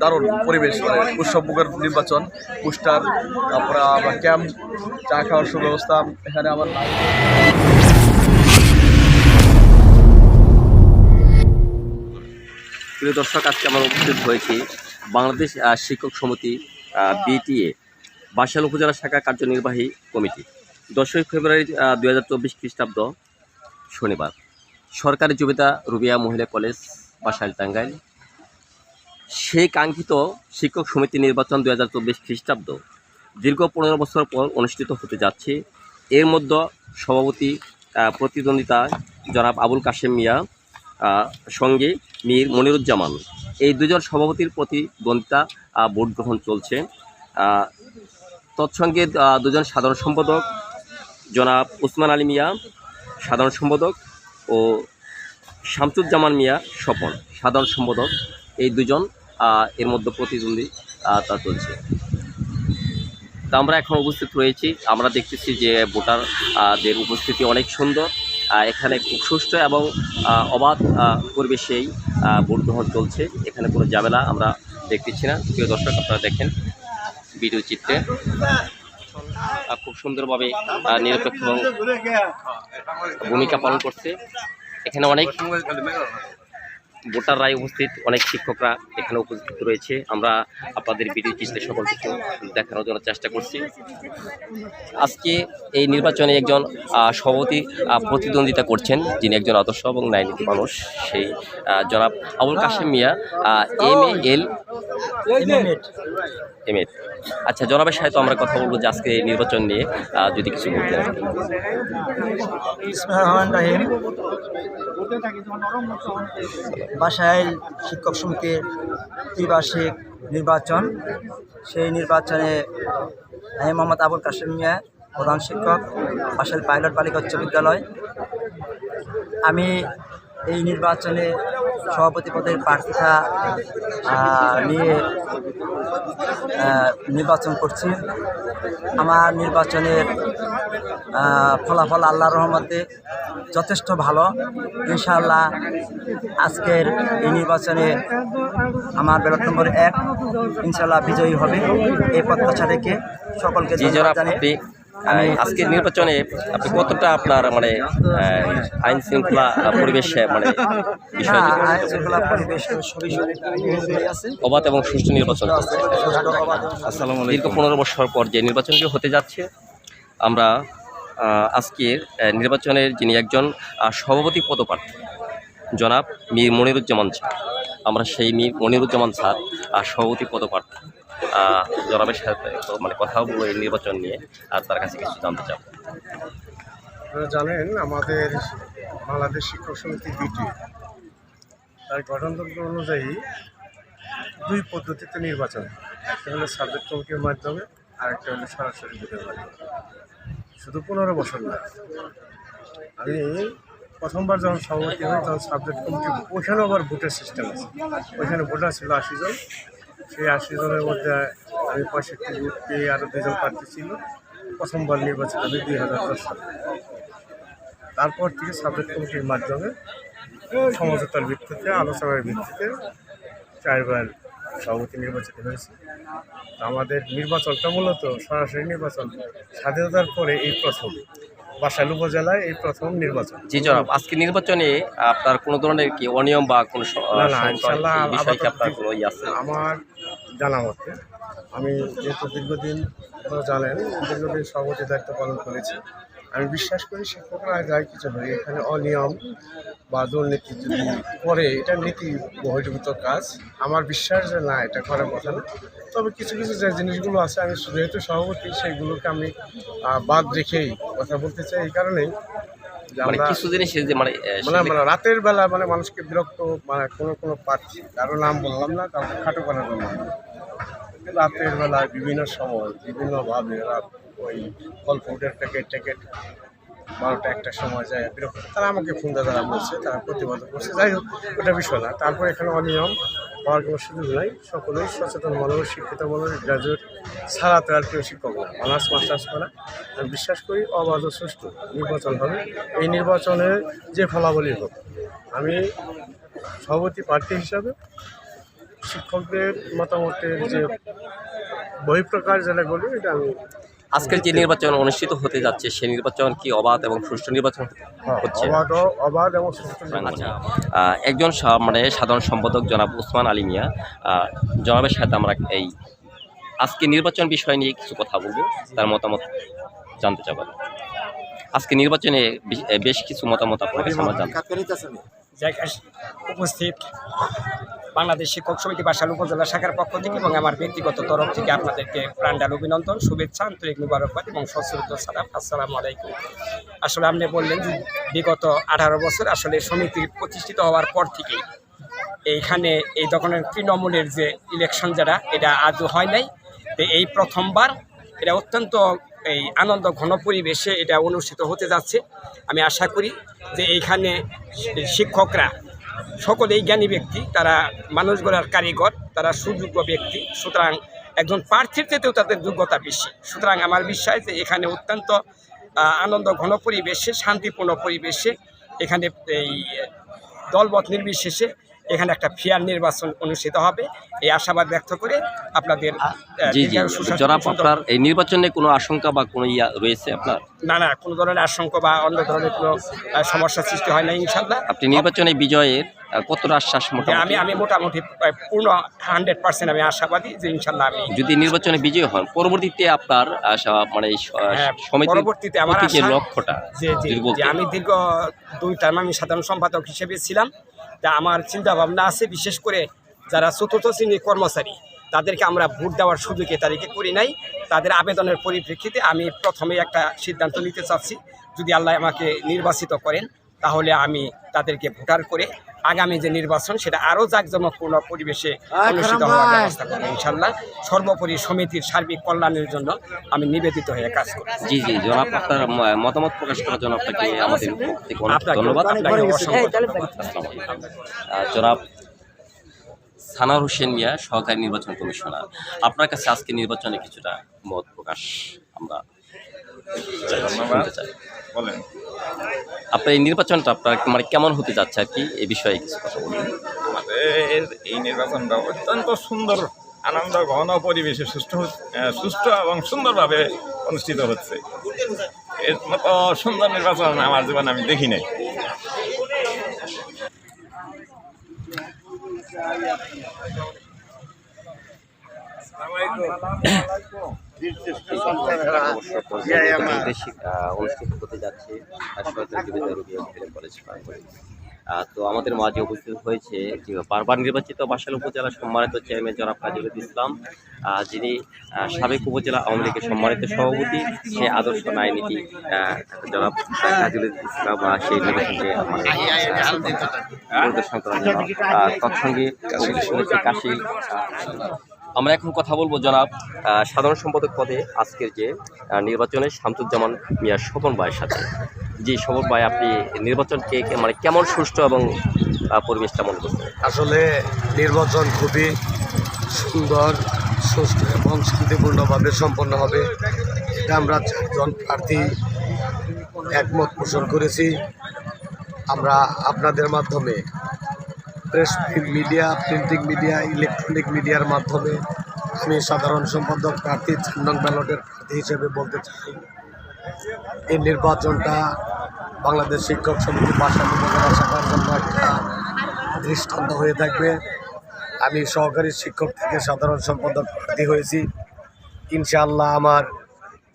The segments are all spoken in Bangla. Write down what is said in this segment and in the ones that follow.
দারুণ পরিবেশ মানে উৎসব মুখের নির্বাচন, পোস্টার, তারপরে আবার ক্যাম্প, চা খাওয়ার সুব্যবস্থা, এখানে আবার প্রিয় দর্শক, আজকে আমরা উপস্থিত হয়েছি বাংলাদেশ শিক্ষক সমিতি বিটিএ বাসাল উপজেলা শাখা কার্যনির্বাহী কমিটি। দশই ফেব্রুয়ারি দু হাজার চব্বিশ খ্রিস্টাব্দ শনিবার। সরকারি জুবিতা রুবিয়া মহিলা কলেজ, বাসাইল টাঙ্গাইল। সেই কাঙ্ক্ষিত শিক্ষক সমিতি নির্বাচন দু হাজার চব্বিশ খ্রিস্টাব্দ দীর্ঘ পনেরো বছর পর অনুষ্ঠিত হতে যাচ্ছে। এর মধ্যে সভাপতি প্রতিদ্বন্দ্বিতা জনাব আবুল কাশেম মিয়া সঙ্গে মীর মনিরুজ্জামান। এই দুজন সভাপতির প্রতিদ্বন্দ্বিতা ভোট গ্রহণ চলছে। তৎসঙ্গে দুজন সাধারণ সম্পাদক জনাব উসমান আলী মিয়া, সাধারণ সম্পাদক ও শামসুজ্জামান মিয়া স্বপন। সাধারণ সম্পাদক এই দুজন এর মধ্যে প্রতিদ্বন্দ্বী তা চলছে। তা আমরা এখন উপস্থিত রয়েছি আমরা দেখতেছি যে ভোটারদের উপস্থিতি অনেক সুন্দর। এখানে খুব সুষ্ঠু এবং অবাধ পরিবেশেই ভোট গ্রহণ চলছে। এখানে কোনো ঝামেলা আমরা দেখতেছি না। প্রিয় দর্শক, আপনারা দেখেন ভিডিও চিত্রে। খুব সুন্দরভাবে নিরপেক্ষ ভূমিকা পালন করছে। এখানে অনেক ভোটাররাই উপস্থিত অনেক শিক্ষকরা এখানে উপস্থিত রয়েছে। আমরা আপনাদের ভিডিও চিত্রে সকল কিছু দেখানোর জন্য চেষ্টা করছি। আজকে এই নির্বাচনে একজন সভাপতি প্রতিদ্বন্দ্বিতা করছেন যিনি একজন আদর্শ এবং ন্যায়নীতি মানুষ, সেই জনাব Abul Kashem Mia M A L M Ed আচ্ছা জনাবের সাথে আমরা কথা বলব যে আজকে নির্বাচন নিয়ে যদি কিছু বলতেন আর বাসাইল শিক্ষক সমিতির ত্রিবার্ষিক নির্বাচন। সেই নির্বাচনে আমি মোহাম্মদ আবুল কাশেম মিয়া, প্রধান শিক্ষক বাসাইল পাইলট বালিকা উচ্চ বিদ্যালয়। আমি এই নির্বাচনে সভাপতি পদের প্রার্থিতা আহ, নিয়ে নির্বাচন করছি। আমার নির্বাচনের ফলাফল আল্লাহ রহমতে যথেষ্ট ভালো। ইনশাআল্লাহ আজকের এই নির্বাচনে আমার ব্যালট নম্বর এক ইনশাআল্লাহ বিজয়ী হবে। এই প্রত্যাশা রেখে সকলকে আজকের নির্বাচনে আপনি কতটা আপনার মানে আইন শৃঙ্খলা পরিবেশে মানে অবাধ এবং সুষ্ঠু নির্বাচন দীর্ঘ পনেরো বছর পর যে নির্বাচনটি হতে যাচ্ছে আমরা আজকের নির্বাচনের যিনি একজন সভাপতি পদপ্রার্থী জনাব মীর মনিরুজ্জামান স্যার আমরা সেই মীর মনিরুজ্জামান স্যার সভাপতি পদপ্রার্থী। জনাবের সাথে মানে কথা বলব এই নির্বাচন নিয়ে, আর তার কাছে কিছু জানতে আপনারা জানেন, আমাদের বাংলাদেশ শিক্ষক সমিতি বিটি তার গঠনতন্ত্র অনুযায়ী দুই পদ্ধতিতে নির্বাচন একটা হলো সাবজেক্ট কমিটির মাধ্যমে, আর একটা হলো সরাসরি ভোটের মাধ্যমে। শুধু পনেরো বছর নয় আমি প্রথমবার যখন সভাপতি হই, তখন সাবজেক্ট কমিটি, ওইখানেও আবার ভোটের সিস্টেম আছে। ওইখানে ভোটার ছিল আশি জন। সেই আশি জনের মধ্যে আমি পঁয়ষট্টি ভোট পেয়ে আরও দুজন প্রার্থী ছিল। প্রথমবার নির্বাচন আমি দুই হাজার দশ সালে। তারপর থেকে সাবজেক্ট কমিটির মাধ্যমে সমঝোতার ভিত্তিতে আলোচনার ভিত্তিতে চারবার সভাপতি নির্বাচিত হয়েছে। আমাদের নির্বাচনটা মূলত সরাসরি নির্বাচন। স্বাধীনতার পরে এই প্রথম বাসাইল উপজেলায় এই প্রথম নির্বাচন। জি জনাব আজকে নির্বাচনে আপনার কোনো ধরনের কি অনিয়ম বা বিষয়ে কি আপনার কোনো ইয়ে আছে? আমার জানা মতে। আমি যেহেতু দীর্ঘদিন আপনারা জানেন দীর্ঘদিন সভাপতি দায়িত্ব পালন করেছি। আমি বিশ্বাস করি শিক্ষকরা যাই কিছু হয় এখানে অনিয়ম বা দুর্নীতি যদি করে এটা নীতি বহির্ভূত কাজ। আমার বিশ্বাস যে না এটা করার কথা না। তবে কিছু কিছু যে জিনিসগুলো আছে আমি যেহেতু সভাপতি সেইগুলোকে আমি বাদ রেখেই কথা বলতে চাই এই কারণেই মানে মানে মানে মানে রাতের বেলা মানে মানুষকে বিরক্ত মানে কোনো কোনো প্রার্থী কারও নাম বললাম না কাউকে খাটো করার জন্য। রাতের বেলায় বিভিন্ন সময়, বিভিন্নভাবে রাত ওই ফল ফুডের প্যাকেট ট্যাকেট বারোটা একটা সময় যায়, বিরক্ত তারা আমাকে ফোন দিয়ে, তারা বলছে, তারা প্রতিবাদ করছে। যাই হোক, ওটা বিষয় না। তারপর এখানে অনিয়ম, হওয়ার কোনো সুযোগ নাই। সকলেই সচেতন মানুষ শিক্ষিত মানুষ গ্রাজুয়েট ছাড়া তো আর কেউ শিক্ষক না। অনার্স মাস্টার্স করা আমি বিশ্বাস করি অবাধ সুষ্ঠু নির্বাচন হবে। এই নির্বাচনে যে ফলাফলই হোক, আমি সভাপতি প্রার্থী হিসাবে শিক্ষকদের মতামতের যে বহিঃপ্রকাশ যেটা বলি এটা আমি আজকের যে নির্বাচন অনুষ্ঠিত হতে যাচ্ছে সেই নির্বাচন কি অবাধ এবং সুষ্ঠু নির্বাচন হচ্ছে? অবাধ অবাধ এবং সুষ্ঠু আচ্ছা একজন মানে সাধারণ সম্পাদক জনাব উসমান আলী মিয়া আহ, জনাবের সাথে আমরা এই আজকে নির্বাচন বিষয় নিয়ে কিছু কথা বলব তার মতামত জানতে চাবো। আজকে নির্বাচনে বেশ- বেশ কিছু মতামত আপনার কাছে আমরা জানতে উপস্থিত। বাংলাদেশ শিক্ষক সমিতি বাসাল উপজেলা শাখার পক্ষ থেকে এবং আমার ব্যক্তিগত তরফ থেকে আপনাদেরকে প্রাণডাল অভিনন্দন, শুভেচ্ছা, আন্তরিক মুবারকবাদ এবং সশ্রদ্ধ সালাম। আসসালামু আলাইকুম। আসলে আপনি বললেন যে বিগত আঠারো বছর আসলে সমিতি প্রতিষ্ঠিত হওয়ার পর থেকেই এইখানে এই ধরনের তৃণমূলের যে ইলেকশন যারা, এটা আজও হয় নাই। তো এই প্রথমবার এটা অত্যন্ত এই আনন্দ, ঘন পরিবেশে এটা অনুষ্ঠিত হতে যাচ্ছে। আমি আশা করি যে এইখানে শিক্ষকরা সকলেই জ্ঞানী ব্যক্তি, তারা মানুষ গড়ার কারিগর, তারা সুযোগ্য ব্যক্তি, সুতরাং একজন প্রার্থীর থেকেও তাদের যোগ্যতা বেশি। সুতরাং আমার বিশ্বাস যে এখানে অত্যন্ত আনন্দ, ঘন পরিবেশে, শান্তিপূর্ণ পরিবেশে, এখানে এই দলবত নির্বিশেষে এখানে একটা ফেয়ার নির্বাচন অনুষ্ঠিত হবে। এই আশাবাদ ব্যক্ত করে আপনাদের জি জি জনাব আপনার এই নির্বাচনে কোনো আশঙ্কা বা কোনো ইয়া রয়েছে আপনার? না না কোনো ধরনের আশঙ্কা বা অন্য ধরনের কোনো সমস্যার সৃষ্টি হয় না ইনশাল্লাহ আপনি নির্বাচনে বিজয়ের কতটা আশ্বাস মোটামুটি? আমি আমি মোটামুটি পূর্ণ হান্ড্রেড পার্সেন্ট আমি আশাবাদী যে ইনশাল্লাহ আমি যদি নির্বাচনে বিজয় হন পরবর্তীতে আপনার আশা মানে হ্যাঁ, পরবর্তীতে আমার লক্ষ্যটা যে আমি দীর্ঘ দুই টার্ম আমি সাধারণ সম্পাদক হিসেবে ছিলাম। তা আমার চিন্তা ভাবনা আছে, বিশেষ করে যারা চতুর্থ শ্রেণির কর্মচারী, তাদেরকে আমরা ভোট দেওয়ার সুযোগে তাদেরকে করি নাই। তাদের আবেদনের পরিপ্রেক্ষিতে আমি প্রথমে একটা সিদ্ধান্ত নিতে চাচ্ছি। যদি আল্লাহ আমাকে নির্বাচিত করেন, তাহলে আমি তাদেরকে ভোটার করে আগামী যে নির্বাচন সেটা আরও জাঁকজমকপূর্ণ পরিবেশে অনুষ্ঠিত হওয়ার ব্যবস্থা করব ইনশাল্লাহ। সর্বোপরি সমিতির সার্বিক কল্যাণের জন্য আমি নিবেদিত হয়ে কাজ করি জি জি জনাব আপনার মতামত প্রকাশ করার জন্য আপনাকে আমাদের ধন্যবাদ। আপনাকে অসংখ্য জনাব সানার হোসেন মিয়া সহকারী নির্বাচন কমিশনার। আপনার কাছে আজকে নির্বাচনে কিছুটা মত প্রকাশ আমরা বলেন। আপনার এই নির্বাচনটা আপনার মানে কেমন হতে যাচ্ছে আর কি? এই বিষয়ে কিছু কথা বলুন। আমাদের এই নির্বাচনটা অত্যন্ত সুন্দর আনন্দ ঘন পরিবেশে সুষ্ঠু সুষ্ঠু এবং সুন্দরভাবে অনুষ্ঠিত হচ্ছে। এর মতো সুন্দর নির্বাচন আমার জীবনে আমি দেখি নাই। তো আমাদের মাঝে উপস্থিত হয়েছে বারবার নির্বাচিত বাসাল উপজেলা সম্মানিত চেয়ারম্যান জনাব কাজুল ইসলাম যিনি সাবেক উপজেলা আওয়ামী লীগের সম্মানিত সভাপতি সে আদর্শ নীতি জনাব কাজুল ইসলাম সেই নির্বাচনকে মানে, তৎসঙ্গে কাশি আমরা এখন কথা বলব জনাব সাধারণ সম্পাদক পদে আজকের যে নির্বাচনে শামসুজ্জামান মিয়া স্বপন ভাইয়ের সাথে। জি, স্বপন ভাই, আপনি নির্বাচনকে মানে কেমন সুষ্ঠু এবং পরিবেশটা মনে করছেন? আসলে নির্বাচন খুবই সুন্দর সুষ্ঠু এবং শান্তিপূর্ণভাবে সম্পন্ন হবে। এটা আমরা চারজন প্রার্থী একমত পোষণ করেছি। আমরা আপনাদের মাধ্যমে press media, printing media, electronic মিডিয়ার মাধ্যমে আমি সাধারণ সম্পাদক প্রার্থী চার ব্যালটের প্রার্থী হিসেবে বলতে চাই। এই নির্বাচনটা বাংলাদেশ শিক্ষক সমিতি বাসা উপজেলা শাখার জন্য একটা দৃষ্টান্ত হয়ে থাকবে। আমি সহকারী শিক্ষক থেকে সাধারণ সম্পাদক প্রার্থী হয়েছি। ইনশাআল্লাহ আমার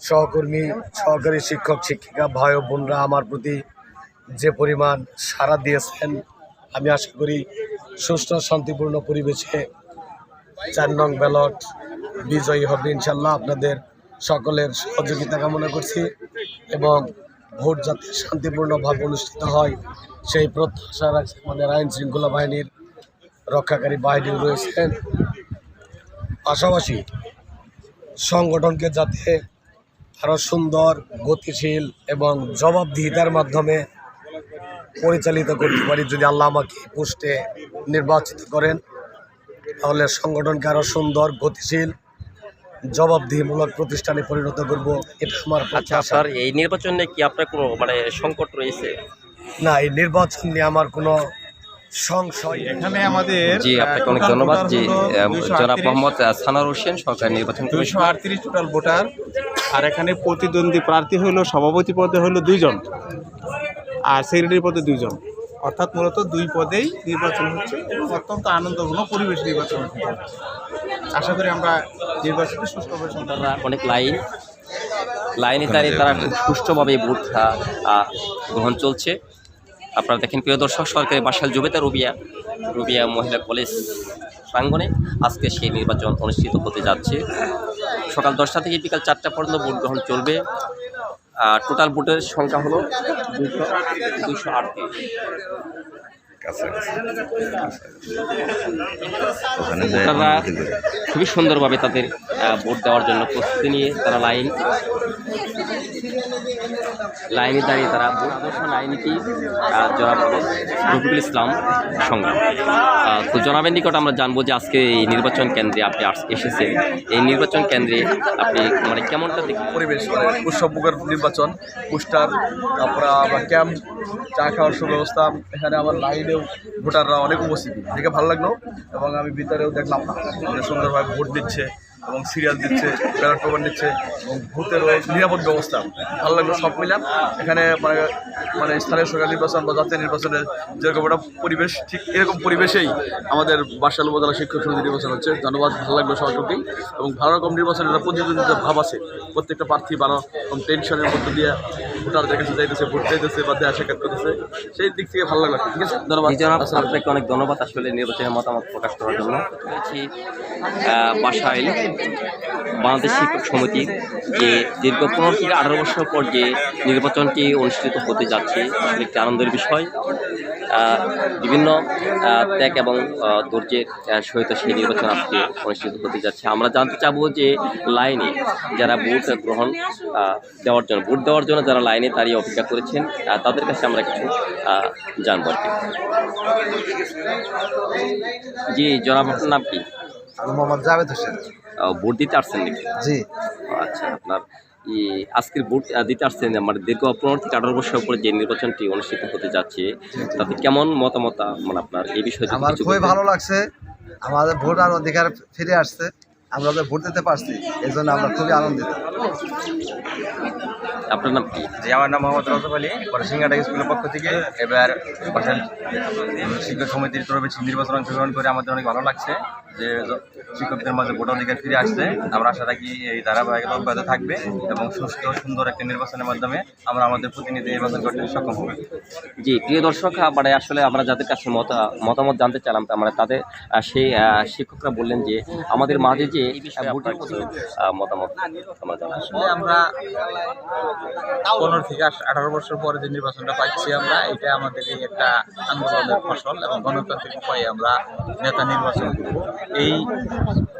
সহকর্মী, সহকারী শিক্ষক, শিক্ষিকা, ভাই বোনরা আমার প্রতি যে পরিমাণ সাড়া দিয়েছেন আমি আশা করি সুস্থ, শান্তিপূর্ণ পরিবেশে চার নং ব্যালট বিজয়ী হবে ইনশাল্লাহ। আপনাদের সকলের সহযোগিতা কামনা করছি এবং ভোট যাতে শান্তিপূর্ণভাবে অনুষ্ঠিত হয়, সেই প্রত্যাশা রাখছে আমাদের আইন শৃঙ্খলা বাহিনীর রক্ষাকারী বাহিনী রয়েছেন পাশাপাশি সংগঠনকে যাতে আরও সুন্দর, গতিশীল এবং জবাবদিহিতার মাধ্যমে পরিচালিত করতে পারি যদি আল্লাহ আমাকে পোস্টে নির্বাচিত করেন তাহলে সংগঠনকে আরও সুন্দর গতিশীল জবাবদিহিমূলক প্রতিষ্ঠানে পরিণত করব এটা আমার আচ্ছা আপনার এই নির্বাচনে কি আপনার কোনো মানে সংকট রয়েছে? না এই নির্বাচন নিয়ে আমার কোনো সংশয় এখানে আমাদের জি আপনাকে অনেক ধন্যবাদ জি আহ, জনাব মোহাম্মদ সানার হোসেন সরকারি নির্বাচন দুইশো আটত্রিশ টোটাল ভোটার আর এখানে প্রতিদ্বন্দ্বী প্রার্থী হলো সভাপতি পদে হলো দুইজন। আর সেক্রেটারি পদে দুইজন। অর্থাৎ মূলত দুই পদেই নির্বাচন হচ্ছে। এবং অত্যন্ত আনন্দঘন পরিবেশ নির্বাচন হচ্ছে আশা করি আমরা নির্বাচনকে সুষ্ঠুভাবে সম্পন্ন তারা অনেক লাইন। লাইনে দাঁড়িয়ে তারা খুব সুষ্ঠুভাবে ভোট গ্রহণ চলছে। আপনারা দেখেন প্রিয় দর্শক সরকারি বাসাল জুবেতা রুবিয়া রুবিয়া মহিলা কলেজ প্রাঙ্গণে আজকে সেই নির্বাচন অনুষ্ঠিত হতে যাচ্ছে। সকাল দশটা থেকে বিকাল চারটা পর্যন্ত ভোট গ্রহণ চলবে। টোটাল ভোটের সংখ্যা হলো দুশো দুশো আটত্রিশ ভোটাররা খুবই সুন্দরভাবে তাদের ভোট দেওয়ার জন্য প্রস্তুতি নিয়ে তারা লাইন লাইনে দাঁড়িয়ে তারা আদর্শ লাইনটি জনাব রফিকুল ইসলাম সংগ্রাম। তো জনাবের নিকট আমরা জানব যে আজকে এই নির্বাচন কেন্দ্রে আপনি এসেছেন। এই নির্বাচন কেন্দ্রে আপনি মানে কেমনটা দেখলেন? পরিবেশ মানে উৎসবমুখর নির্বাচন, পোস্টার, তারপরে আবার ক্যাম্প, চা খাওয়ার সুব্যবস্থা, এখানে আবার লাইনেও ভোটাররা অনেক উপস্থিতি। দেখে ভালো লাগল এবং আমি ভিতরেও দেখলাম যে সুন্দরভাবে ভোট দিচ্ছে এবং সিরিয়াল দিচ্ছে, ব্যালট পেপার নিচ্ছে এবং ভোটেরও নিরাপদ ব্যবস্থা। ভালো লাগল সব মিলাম এখানে মানে মানে স্থানীয় সরকার নির্বাচন বা জাতীয় নির্বাচনের যেরকম একটা পরিবেশ, ঠিক এরকম পরিবেশেই আমাদের বাসাল উপজেলা শিক্ষক সমিতি নির্বাচন হচ্ছে। ধন্যবাদ, ভালো লাগবে সবাইকেই এবং ভালো রকম নির্বাচনের প্রতিদ্বন্দ্বিতার ভাব আছে। প্রত্যেকটা প্রার্থী ভালো রকম টেনশনের মধ্যে দিয়ে ভোটারদের কাছে যাইতেছে ভোট চাইতেছে বা দেয়া সাক্ষাৎ করতেছে সেই দিক থেকে ভালো লাগল। ঠিক আছে ধন্যবাদ। জনাব আপনাকে অনেক ধন্যবাদ আসলে নির্বাচনের মতামত প্রকাশ করার জন্য। বাসাইল বাংলাদেশ শিক্ষক সমিতি যে দীর্ঘ পনেরো থেকে আঠারো বছর পর যে নির্বাচনটি অনুষ্ঠিত হতে যাচ্ছে আসলে একটি আনন্দের বিষয়। বিভিন্ন ত্যাগ এবং ধৈর্যের সহিত সেই নির্বাচন আজকে অনুষ্ঠিত হতে যাচ্ছে। আমরা জানতে চাবো যে লাইনে যারা ভোট গ্রহণ দেওয়ার জন্য ভোট দেওয়ার জন্য যারা লাইনে দাঁড়িয়ে অপেক্ষা করেছেন তাদের কাছে আমরা কিছু জানব আর কি। জি জনাব আপনার নাম কি? মোহাম্মদ জাভেদ হোসেন। ভোট দিতে আসছেন নাকি? জি। আচ্ছা আপনার আজকের ভোট দিতে আসছেন মানে দীর্ঘ পনেরো থেকে আঠারো বছর পরে যে নির্বাচনটি অনুষ্ঠিত হতে যাচ্ছে তাতে কেমন মতামত মানে আপনার এই বিষয়ে আমার খুবই ভালো লাগছে। আমাদের ভোটার অধিকার ফিরে আসছে। আমরা ভোট দিতে পারছি এই জন্য আমরা খুবই আনন্দিত। আপনার নাম কি? জি আমার নাম মোহাম্মদ রজব আলী স্কুলের পক্ষ থেকে। এবার শিক্ষক সমিতির তরফে নির্বাচন অংশগ্রহণ করে আমাদের অনেক ভালো লাগছে। যে শিক্ষকদের মাঝে ভোট অধিকার ফিরে আসছে আমরা আশা রাখি এই ধারাবাহিকতা অব্যাহত থাকবে এবং সুস্থ সুন্দর একটা নির্বাচনের মাধ্যমে আমরা আমাদের প্রতিনিধি নির্বাচন করতে সক্ষম হব। জি প্রিয় দর্শক মানে আসলে আমরা যাদের কাছে মত মতামত জানতে চাইলাম মানে তাদের সেই আহ, শিক্ষকরা বললেন যে আমাদের মাঝে যে ভোটের মতামত আমরা আমরা পনেরো থেকে আঠারো বছর পরে যে নির্বাচনটা পাচ্ছি আমরা এটা আমাদের এই একটা আন্দোলনের ফসল এবং গণতান্ত্রিক উপায়ে আমরা নেতা নির্বাচন করব। এই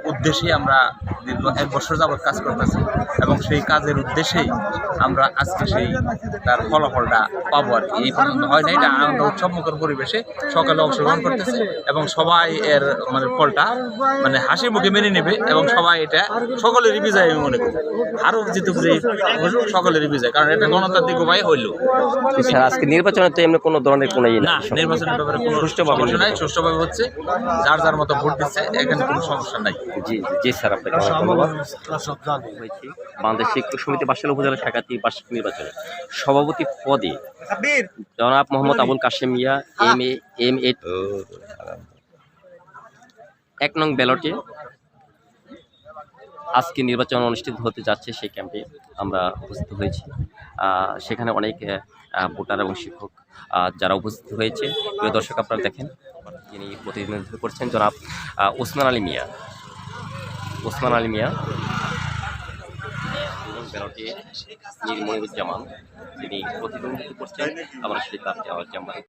উদ্দেশ্যে আমরা দীর্ঘ এক বছর যাবৎ কাজ করতেছি এবং সেই কাজের উদ্দেশ্যেই আমরা আজকে সেই তার ফলাফলটা পাবো আর কি। এই পর্যন্ত হয় না এটা আনন্দ উৎসবমুখর পরিবেশে সকালে অংশগ্রহণ করতেছে এবং সবাই এর মানে ফলটা মানে হাসি মুখে মেনে নেবে এবং সবাই এটা সকলেরই বিজয় আমি মনে করি। আরও জিতুক যে সকলেরই বিজয় কারণ এটা গণতান্ত্রিক উপায় হইল। স্যার আজকে নির্বাচনে তো এমনি কোনো ধরনের কোনো ইয়ে না নির্বাচনের ব্যাপারে কোনো সুষ্ঠুভাবে নাই। সুষ্ঠুভাবে হচ্ছে। যার যার মতো ভোট দিচ্ছে এখানে কোনো সমস্যা নাই। জি জি স্যার আপনাকে ধন্যবাদ। হয়েছি। বাংলাদেশ শিক্ষক সমিতি বাসাল উপজেলা শাখাতি বার্ষিক নির্বাচনে সভাপতি পদে জনাব Mohammad Abul Kashem Mia M A M A এক নং ব্যালটে আজকে নির্বাচন অনুষ্ঠিত হতে যাচ্ছে সেই ক্যাম্পে আমরা উপস্থিত হয়েছি। সেখানে অনেক ভোটার এবং শিক্ষক যারা উপস্থিত হয়েছে। প্রিয় দর্শক আপনারা দেখেন যিনি প্রতিনিধিত্ব করছেন জনাব ওসমান আলী মিয়া। ওসমান আলী মিয়া ব্যালটে মীর যিনি প্রতিদ্বন্দ্বিতা করছেন আমরা সেই তার চেম্বারে